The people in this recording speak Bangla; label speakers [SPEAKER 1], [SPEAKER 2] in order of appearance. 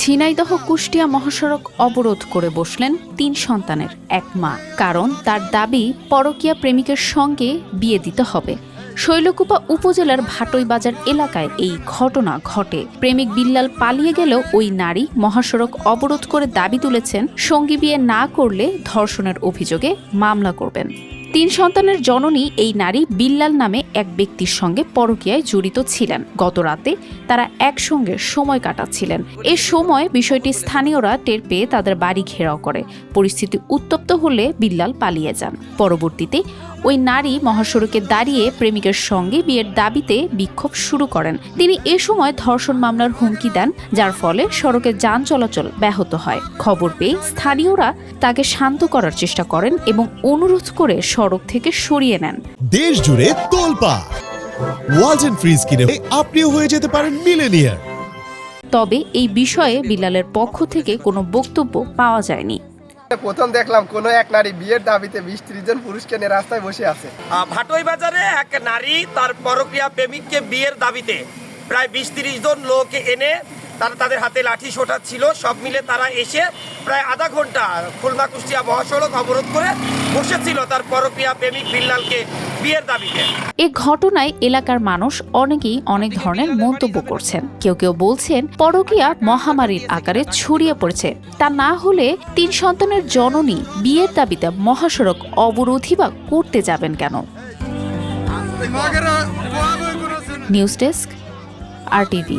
[SPEAKER 1] ঝিনাইদহ কুষ্টিয়া মহাসড়ক অবরোধ করে বসলেন তিন সন্তানের এক মা, কারণ তার দাবি পরকীয়া প্রেমিকের সঙ্গে বিয়ে দিতে হবে। শৈলকুপা উপজেলার ভাটই বাজার এলাকায় এই ঘটনা ঘটে। প্রেমিক বিল্লাল পালিয়ে গেলেও ওই নারী মহাসড়ক অবরোধ করে দাবি তুলেছেন, সঙ্গী বিয়ে না করলে ধর্ষণের অভিযোগে মামলা করবেন। তিন সন্তানের জননী এই নারী বিল্লাল নামে এক ব্যক্তির সঙ্গে পরকীয়ায় জড়িত ছিলেন। গত রাতে তারা একসঙ্গে সময় কাটাচ্ছিলেন। এ সময় বিষয়টি স্থানীয়রা টের পেয়ে তাদের বাড়ি ঘেরাও করে। পরিস্থিতি উত্তপ্ত হলে বিল্লাল পালিয়ে যান। পরবর্তীতে ওই নারী মহাসড়কে দাঁড়িয়ে প্রেমিকের সঙ্গে বিয়ের দাবিতে বিক্ষোভ শুরু করেন। তিনি এ সময় ধর্ষণ মামলার হুমকি দেন যার ফলে সড়কে যান চলাচল ব্যাহত হয়। খবর পেয়ে স্থানীয়রা তাকে শান্ত করার চেষ্টা করেন এবং অনুরোধ করে সড়ক থেকে সরিয়ে নেন।
[SPEAKER 2] দেশ জুড়ে তোলপা। ওয়ালটন ফ্রিজ কিনে আপনিও হয়ে যেতে পারেন মিলেনিয়ার
[SPEAKER 1] তবে এই বিষয়ে বিলালের পক্ষ থেকে কোনো বক্তব্য পাওয়া যায়নি।
[SPEAKER 3] প্রথম দেখলাম কোন এক নারী বিয়ের দাবিতে বিশ ত্রিশ জন পুরুষকে নিয়ে রাস্তায় বসে আছে।
[SPEAKER 4] ভাটই বাজারে এক নারী তার পরক্রিয়া প্রেমিককে বিয়ের দাবিতে প্রায় বিশ তিরিশ জন লোক এনে তারা তাদের হাতে লাঠি সোটা ছিল সব মিলে তারা এসে প্রায় আধা ঘণ্টা খুলনা কুষ্টিয়া মহাসড়ক অবরোধ করে বসেছিল তার পরক্রিয়া প্রেমিক বিল্লালকে বিয়ের দাবিতে।
[SPEAKER 1] এ ঘটনায় এলাকার মানুষ অনেকেই অনেক ধরনের মন্তব্য করছেন। কেউ কেউ বলছেন পরকীয়া মহামারীর আকারে ছড়িয়ে পড়েছে। তা না হলে তিন সন্তানের জননী বিয়ের দাবিতে মহাসড়ক অবরোধই বা করতে যাবেন কেন? নিউজ ডেস্ক আর টিভি